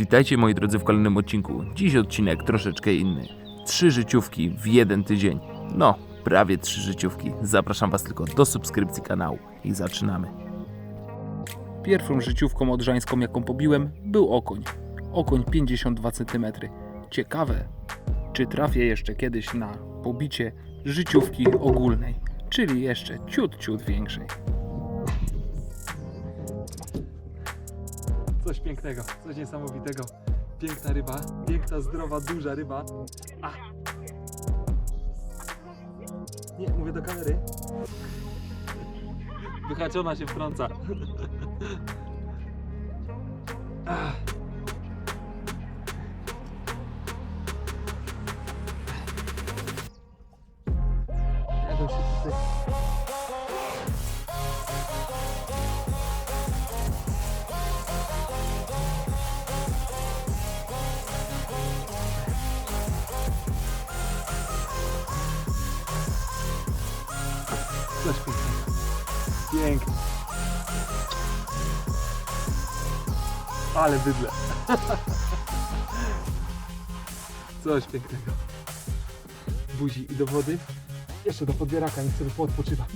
Witajcie moi drodzy w kolejnym odcinku. Dziś odcinek troszeczkę inny. Trzy życiówki w jeden tydzień. No, prawie trzy życiówki. Zapraszam Was tylko do subskrypcji kanału i zaczynamy. Pierwszą życiówką odrzańską, jaką pobiłem, był okoń. Okoń 52 cm. Ciekawe, czy trafię jeszcze kiedyś na pobicie życiówki ogólnej, czyli jeszcze ciut, ciut większej. Coś pięknego, coś niesamowitego. Piękna ryba, piękna, zdrowa, duża ryba. A! Nie, mówię do kamery. Wyhaczona się wtrąca. Jadą się tutaj. Pięknie. Ale bydle. Coś pięknego. Buzi i do wody. Jeszcze do podbieraka, niech sobie poodpoczywa.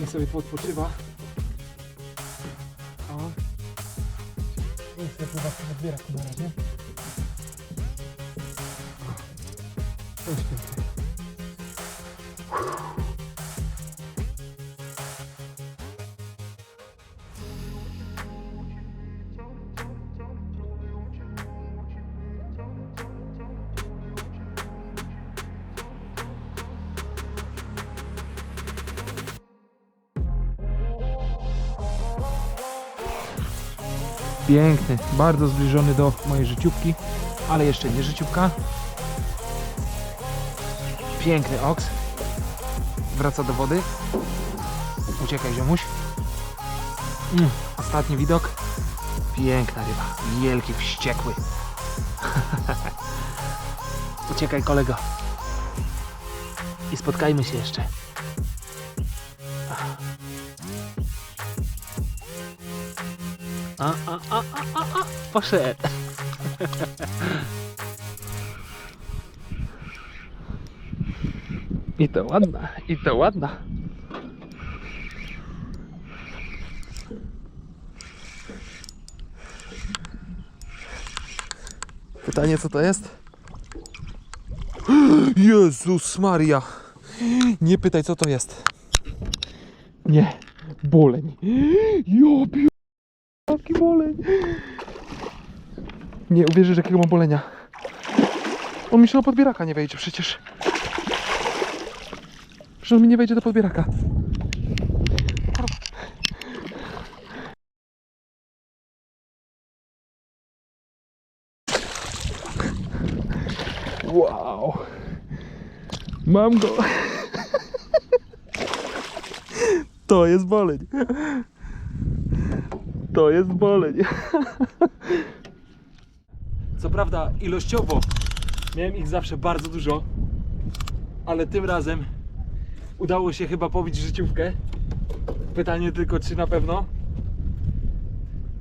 Niech sobie poodpoczywa. O. Niech sobie podbieraku na razie. Piękny, bardzo zbliżony do mojej życiówki, ale jeszcze nie życiówka. Piękny oks. Wraca do wody. Uciekaj ziomuś. Mm, ostatni widok. Piękna ryba. Wielki, wściekły. Uciekaj kolego. I spotkajmy się jeszcze. A, a, a, a, a, a. Poszedł. I to ładna, i to ładna. Pytanie co to jest? Jezus Maria! Nie pytaj co to jest. Nie, boleń. Pi- jaki boleń. Nie uwierzysz jakiego mam bolenia. On mi się do podbieraka nie wejdzie przecież. Przecież on mi nie wejdzie do podbieraka. Wow. Mam go. To jest boleń. To jest boleń. Co prawda ilościowo miałem ich zawsze bardzo dużo, ale tym razem udało się chyba pobić życiówkę. Pytanie tylko czy na pewno.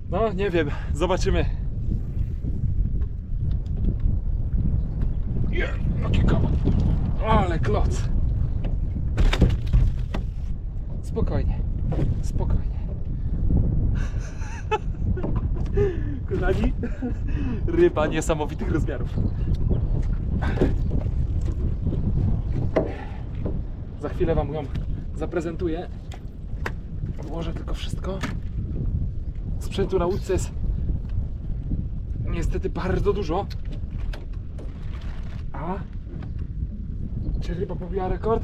No nie wiem, zobaczymy. Ale kloc. Spokojnie, spokojnie. Kochani, ryba niesamowitych rozmiarów. Za chwilę Wam ją zaprezentuję. Włożę tylko wszystko. Sprzętu na łódce jest niestety bardzo dużo. A? Czy ryba pobiła rekord?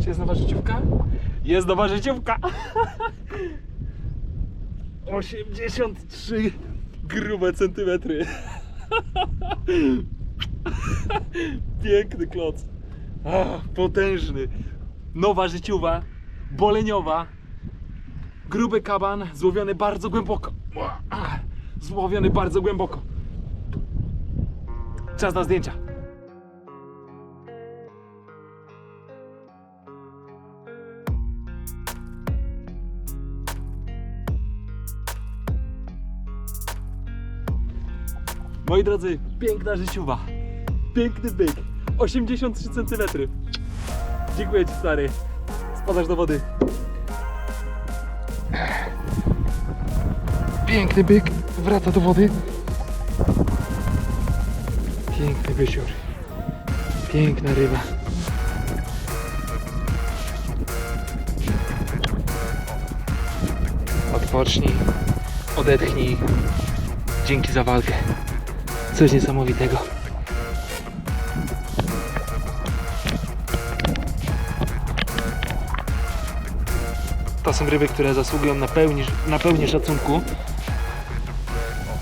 Czy jest nowa życiówka? Jest nowa życiówka! 83 grube centymetry. Piękny kloc. Ach, potężny. Nowa życiowa, boleniowa. Gruby kaban, złowiony bardzo głęboko. Ach, Złowiony bardzo głęboko. Czas na zdjęcia. Moi drodzy, piękna życiowa. Piękny byk. 83 cm. Dziękuję Ci stary. Spadasz do wody. Piękny byk, wraca do wody. Piękny bysior. Piękna ryba. Odpocznij, odetchnij. Dzięki za walkę. Coś niesamowitego. To są ryby, które zasługują na pełni, na pełni szacunku.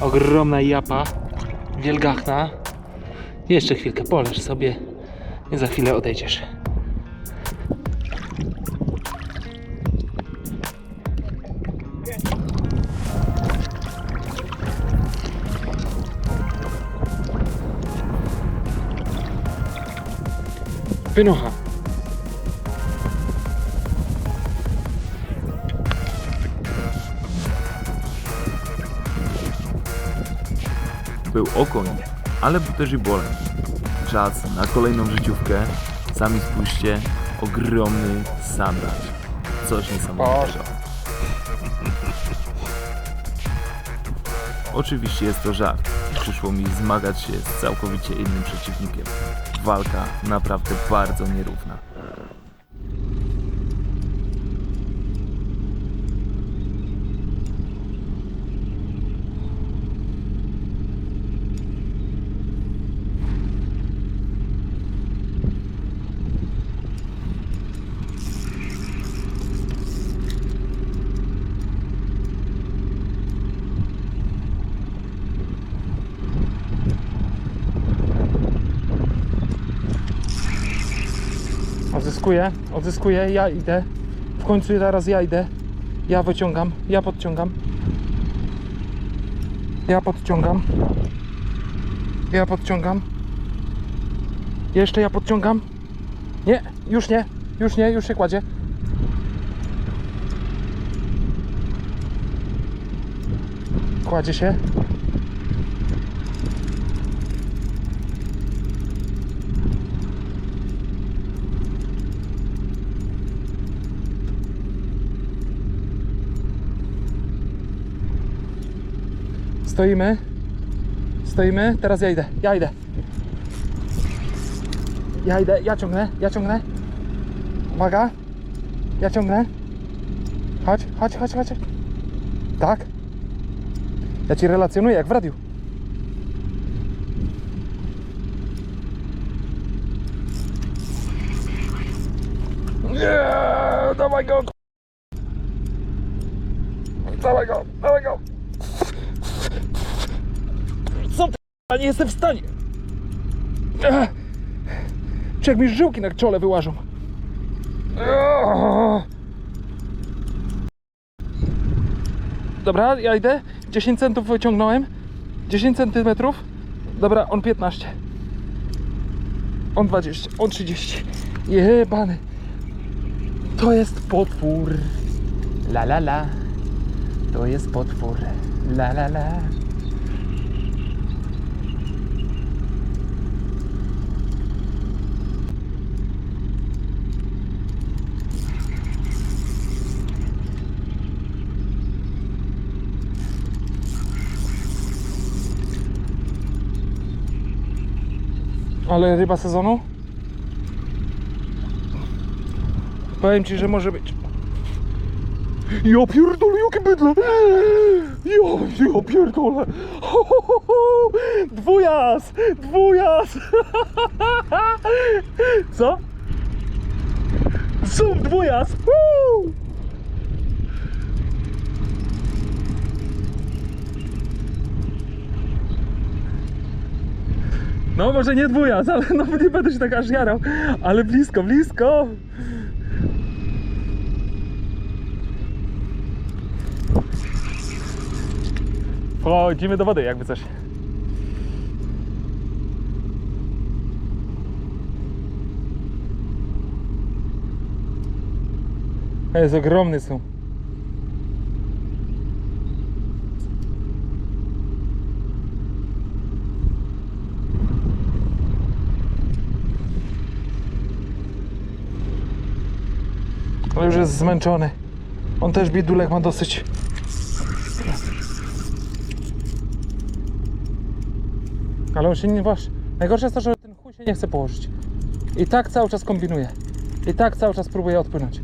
Ogromna japa, wielgachna. Jeszcze chwilkę poleż sobie i za chwilę odejdziesz. Wynocha. Był okoń, ale był też i bolem. Czas na kolejną życiówkę. Sami spójrzcie, ogromny sandacz. Coś niesamowitego. Oczywiście jest to żart. Przyszło mi zmagać się z całkowicie innym przeciwnikiem. Walka naprawdę bardzo nierówna. Odzyskuję, odzyskuję, ja idę. W końcu teraz ja idę. Ja wyciągam, ja podciągam. Ja podciągam. Ja podciągam. Jeszcze ja podciągam. Nie, już nie, już nie, już się kładzie. Kładzie się. Stoimy. Stoimy. Teraz ja idę. Ja idę. Ja idę. Ja ciągnę. Ja ciągnę. Uwaga. Ja ciągnę. Chodź, chodź, chodź, chodź. Tak. Ja ci relacjonuję jak w radiu. Nie, dawaj go. Dawaj go, dawaj go. Ja nie jestem w stanie. Ech. Czy jak mi żyłki na czole wyłażą. Dobra, ja idę. 10 centów wyciągnąłem. 10 centymetrów. Dobra, on 15. On 20. On 30. Jebany. To jest potwór. La la la. To jest potwór. La la la. Ale ryba sezonu? Powiem ci, że może być. Ja pierdolę, jakie bydle! Ja, ja pierdolę! Dwujas! Dwujas! Co? Zoom, dwujas! Woo! No może nie dwujas, ale no nie będę się tak aż jarał. Ale blisko, blisko. Wchodzimy do wody, jakby coś. Jest ogromny są. Ale już jest zmęczony. On też biedulek ma dosyć. Ale on się nie waż. Najgorsze jest to, że ten chuj się nie chce położyć. I tak cały czas kombinuje. I tak cały czas próbuje odpłynąć.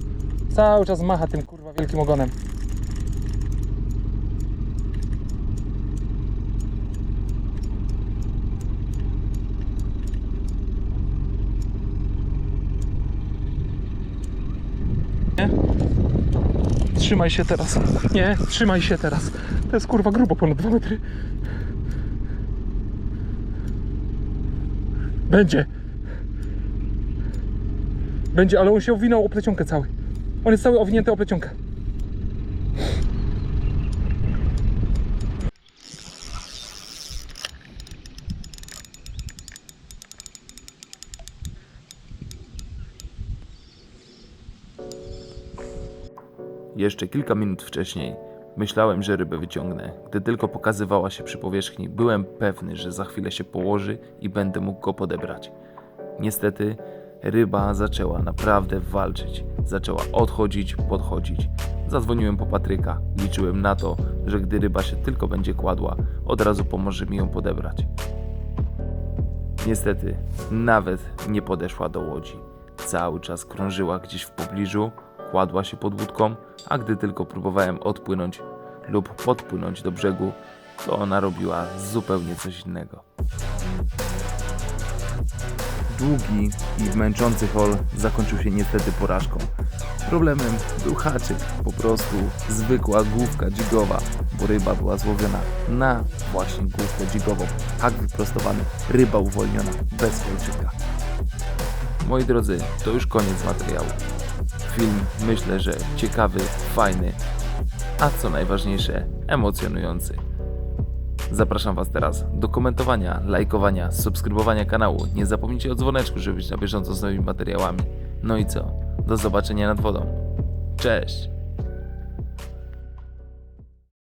Cały czas macha tym kurwa wielkim ogonem. Trzymaj się teraz. Nie, trzymaj się teraz. To jest kurwa grubo ponad 2 metry. Będzie. Będzie, ale on się owinął o plecionkę cały. On jest cały owinięty o plecionkę. Jeszcze kilka minut wcześniej myślałem, że rybę wyciągnę. Gdy tylko pokazywała się przy powierzchni, byłem pewny, że za chwilę się położy i będę mógł go podebrać. Niestety, ryba zaczęła naprawdę walczyć. Zaczęła odchodzić, podchodzić. Zadzwoniłem po Patryka. Liczyłem na to, że gdy ryba się tylko będzie kładła, od razu pomoże mi ją podebrać. Niestety, nawet nie podeszła do łodzi. Cały czas krążyła gdzieś w pobliżu, kładła się pod łódką, a gdy tylko próbowałem odpłynąć lub podpłynąć do brzegu, to ona robiła zupełnie coś innego. Długi i męczący hol zakończył się niestety porażką. Problemem był haczyk, po prostu zwykła główka dzigowa, bo ryba była złowiona na właśnie główkę dzigową. Hak wyprostowany, ryba uwolniona, bez kolczyka. Moi drodzy, to już koniec materiału. Film myślę, że ciekawy, fajny, a co najważniejsze, emocjonujący. Zapraszam Was teraz do komentowania, lajkowania, subskrybowania kanału. Nie zapomnijcie o dzwoneczku, żeby być na bieżąco z nowymi materiałami. No i co? Do zobaczenia nad wodą. Cześć!